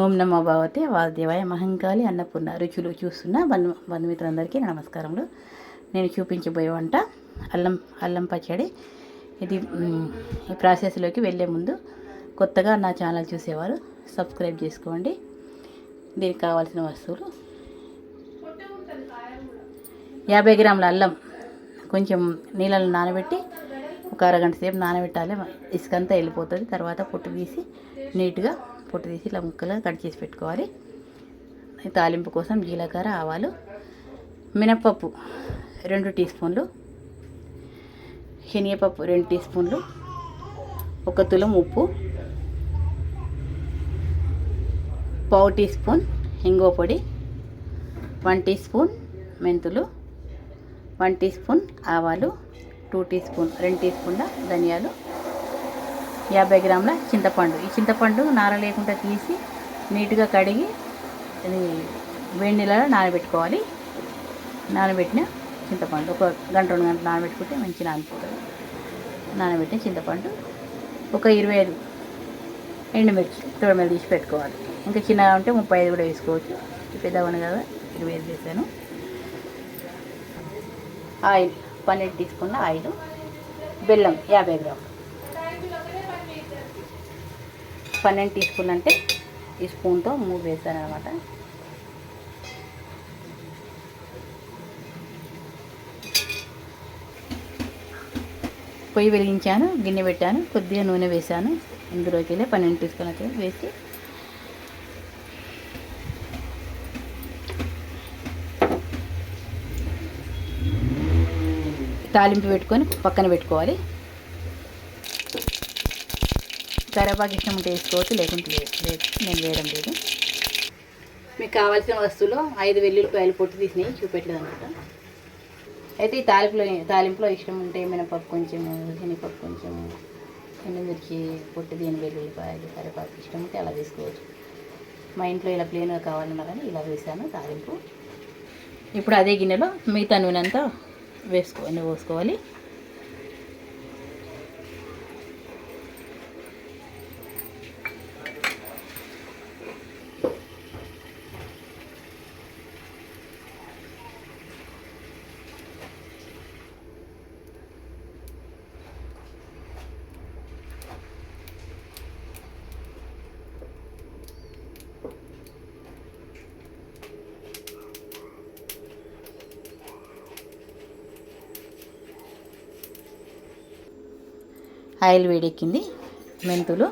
ఓం నమో భగవతే వాసుదేవాయ మహంకాళి అన్నపూర్ణ రుచులు చూస్తున్న బంధు బంధుమిత్రులందరికీ నమస్కారములు. నేను చూపించబోయే వంట అల్లం అల్లం పచ్చడి. ఇది ఈ ప్రాసెస్లోకి వెళ్ళే ముందు కొత్తగా నా ఛానల్ చూసేవారు సబ్స్క్రైబ్ చేసుకోండి. దీనికి కావాల్సిన వస్తువులు. యాభై గ్రాముల అల్లం కొంచెం నీళ్ళలో నానబెట్టి ఒక అరగంట సేపు నానబెట్టాలి. ఇసుకంతా వెళ్ళిపోతుంది. తర్వాత పొట్టు తీసి నీట్గా పొట్టు తీసి ఇలా ముక్కలుగా కట్ చేసి పెట్టుకోవాలి. తాలింపు కోసం జీలకర్ర ఆవాలు మినప్పప్పు రెండు టీ స్పూన్లు శనగపప్పు రెండు టీ స్పూన్లు ఒక తులం ఉప్పు పావు టీ స్పూన్ ఇంగువ పొడి వన్ టీ స్పూన్ మెంతులు వన్ టీ స్పూన్ ఆవాలు టూ టీ స్పూన్ రెండు టీ స్పూన్ల ధనియాలు యాభై గ్రాముల చింతపండు. ఈ చింతపండు నార లేకుండా తీసి నీట్గా కడిగి ఇది వేడి నీళ్ళలో నానబెట్టుకోవాలి. నానబెట్టిన చింతపండు ఒక గంట రెండు గంటలు నానబెట్టుకుంటే మంచి నానిపోతుంది. నానబెట్టిన చింతపండు ఒక ఇరవై ఐదు ఎండుమిర్చి తొడమలు తీసి పెట్టుకోవాలి. ఇంకా చిన్నగా ఉంటే ముప్పై ఐదు కూడా వేసుకోవచ్చు. పెద్దగా కదా ఇరవై ఐదు వేసాను. ఆయిల్ పన్నెండు తీసుకున్న ఆయిల్ బెల్లం యాభై గ్రాములు. పన్నెండు టీ స్పూన్ అంటే ఈ స్పూన్తో మూడు వేసాను అనమాట పొయ్యి వెలిగించాను గిన్నె పెట్టాను కొద్దిగా నూనె వేసాను. ఇందులోకి వెళ్ళి పన్నెండు టీ స్పూన్ అయితే వేసి తాలింపు పెట్టుకొని పక్కన పెట్టుకోవాలి. కరేపాకు ఇష్టం ఉంటే వేసుకోవచ్చు లేకుంటే లేదు. నేను వేయడం లేదు. మీకు కావాల్సిన వస్తువులు ఐదు వెల్లుల్లిపాయలు పొట్టు తీసినవి చూపెట్టలేదు అనమాట. అయితే ఈ తాలింపులో తాలింపులో ఇష్టం ఉంటే మినపప్పు కొంచెము శనగపప్పు కొంచెము ఎండుమిర్చి పొట్టు దీని వెల్లుల్లిపాయలు కరేపాకు ఇష్టం ఉంటే అలా తీసుకోవచ్చు మా ఇంట్లో ఇలా ప్లేన్గా కావాలన్నా కానీ ఇలా వేసాను తాలింపు. ఇప్పుడు అదే గిన్నెలో మిగతా నూనె అంతా వేసుకో పోసుకోవాలి ఆయిల్ వేడెక్కింది మెంతులు.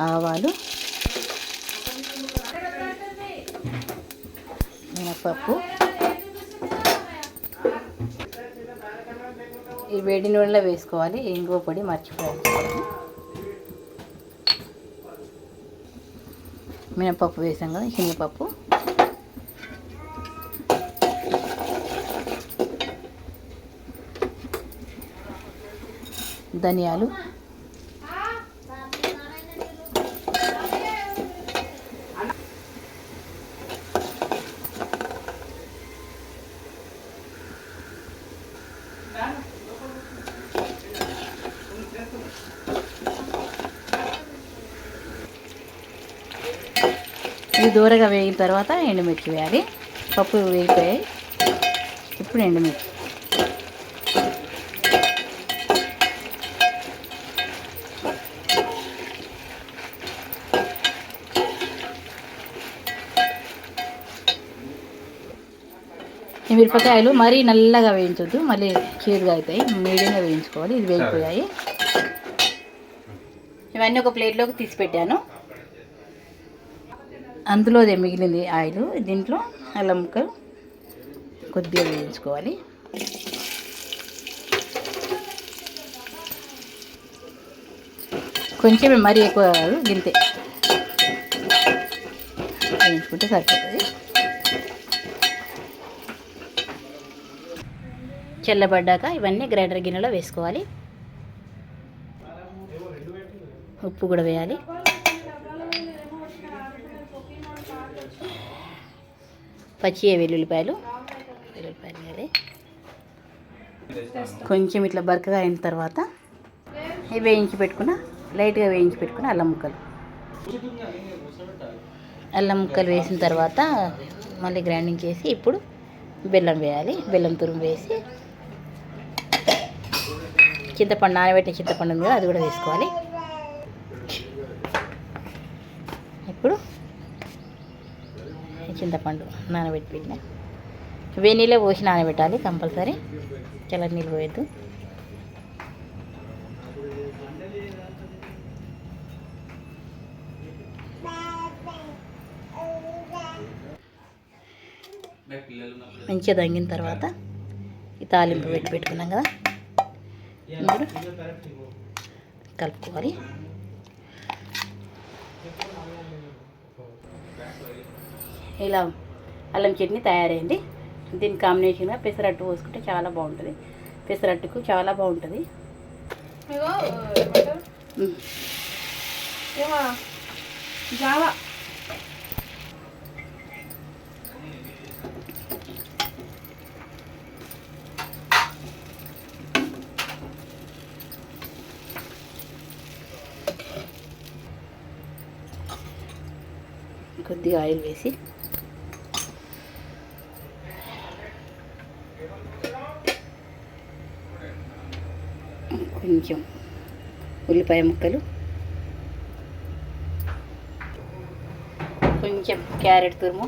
ఆవాలు. మినపప్పు. ఈ వేడి నూనెలో వేసుకోవాలి. ఇంగువ పొడి మర్చిపోయాలి మినపప్పు వేసాం కదా శనగపప్పు. ధనియాలు. ఇవి దూరగా వేగిన తర్వాత ఎండుమిర్చి వేయాలి. పప్పు వేగిపోయాయి. ఇప్పుడు ఎండుమిర్చి. మిరపకాయలు మరీ నల్లగా వేయించొద్దు మళ్ళీ చేదుగా అవుతాయి. మీడియంగా వేయించుకోవాలి ఇది వేగిపోయాయి. ఇవన్నీ ఒక ప్లేట్లోకి తీసి పెట్టాను అందులో మిగిలింది ఆయిల్. దీంట్లో అల్లం ముక్కలు కొద్దిగా వేయించుకోవాలి. కొంచెం మరీ ఎక్కువ కాదు గింతే. వేయించుకుంటే సరిపోతుంది. చల్లబడ్డాక ఇవన్నీ గ్రైండర్ గిన్నెలో వేసుకోవాలి. ఉప్పు కూడా వేయాలి. పచ్చి వెల్లుల్లిపాయలు. వెల్లుల్లిపాయలు వేయాలి. కొంచెం ఇట్లా బరకగా అయిన తర్వాత వేయించి పెట్టుకున్న లైట్గా వేయించి పెట్టుకున్న అల్లం ముక్కలు. అల్లం ముక్కలు వేసిన తర్వాత మళ్ళీ గ్రైండింగ్ చేసి ఇప్పుడు బెల్లం వేయాలి. బెల్లం తురుము వేసి చింతపండు నానబెట్టిన చింతపండు ఉంది కదా అది కూడా వేసుకోవాలి ఇప్పుడు చింతపండు నానబెట్టి పెట్టిన. వేనీళ్ళే పోసి నానబెట్టాలి కంపల్సరీ. చల్ల నీళ్ళు పోయొద్దు. మంచిగా తగ్గిన తర్వాత ఈ తాలింపు పెట్టి పెట్టుకున్నాం కదా. కలుపుకోవాలి. ఇలా అల్లం చట్నీ తయారైంది. దీని కాంబినేషన్గా పెసరట్టు పోసుకుంటే చాలా బాగుంటుంది. పెసరట్టుకు చాలా బాగుంటుంది. జావా. కొద్దిగా ఆయిల్ వేసి కొంచెం ఉల్లిపాయ ముక్కలు కొంచెం క్యారెట్ తురుము.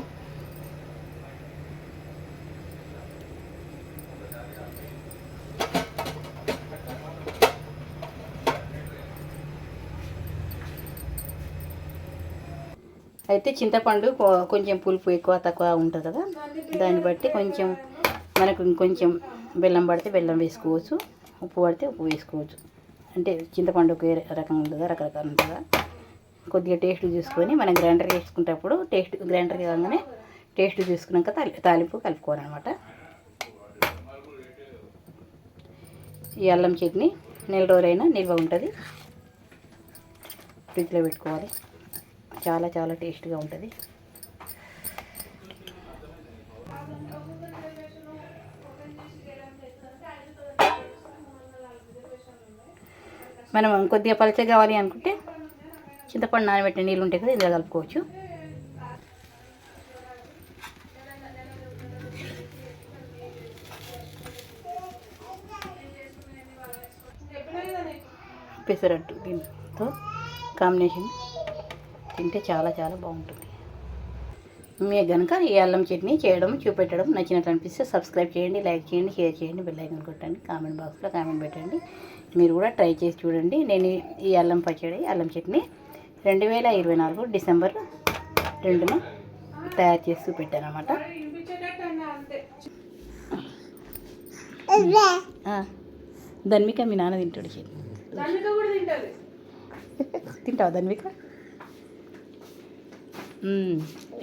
అయితే చింతపండు కొ- కొంచెం పులుపు ఎక్కువ తక్కువ ఉంటుంది కదా? దాన్ని బట్టి కొంచెం మనకు ఇంకొంచెం బెల్లం పడితే బెల్లం వేసుకోవచ్చు ఉప్పు పడితే ఉప్పు వేసుకోవచ్చు. అంటే చింతపండు ఒకే రకం ఉంటుందా? రకరకాలు ఉంటుందా? కొద్దిగా టేస్ట్ చూసుకొని మనం గ్రైండర్ వేసుకునేటప్పుడు టేస్ట్ గ్రైండర్ కాగానే టేస్ట్ చూసుకున్నాక తాలి తాలింపు కలుపుకోవాలన్నమాట. ఈ అల్లం చట్నీ నెల రోజులైనా నిల్వ ఉంటుంది. ఫ్రిడ్జ్లో పెట్టుకోవాలి. చాలా చాలా టేస్ట్గా ఉంటుంది. మనం కొద్దిగా పలచగా కావాలి అనుకుంటే చింతపండు నానబెట్టిన నీళ్ళు ఉంటాయి కదా ఇందులో కలుపుకోవచ్చు. పెసరట్టు దీంతో కాంబినేషన్. తింటే చాలా చాలా బాగుంటుంది. మీకు కనుక ఈ అల్లం చట్నీ చేయడం చూపెట్టడం నచ్చినట్టు అనిపిస్తే సబ్స్క్రైబ్ చేయండి లైక్ చేయండి షేర్ చేయండి బెల్ ఐకాన్ కొట్టండి కామెంట్ బాక్స్లో కామెంట్ పెట్టండి. మీరు కూడా ట్రై చేసి చూడండి. నేను ఈ అల్లం పచ్చడి అల్లం చట్నీ రెండు వేల ఇరవై నాలుగు డిసెంబర్ రెండున తయారు చేసి చూపెట్టాను అనమాట ధన్విక మీ నాన్న తింటాడు చట్నీ. తింటావా ధన్విక? మ్మ్.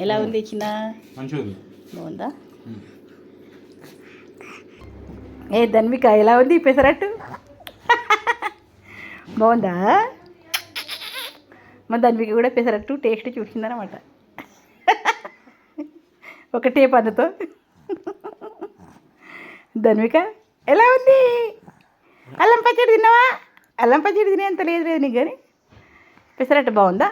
ఎలా ఉంది చిన్న? బాగుందా? ఏ ధన్విక ఎలా ఉంది పెసరట్టు? బాగుందా? మా ధన్విక కూడా పెసరట్టు టేస్ట్ చూసిందనమాట ఒకటే పనుతో ధన్విక ఎలా ఉంది? అల్లం పచ్చడి తిన్నావా? అల్లం పచ్చడి తినేంత లేదు లేదు నీకు కానీ. పెసరట్టు బాగుందా?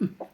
Hmm.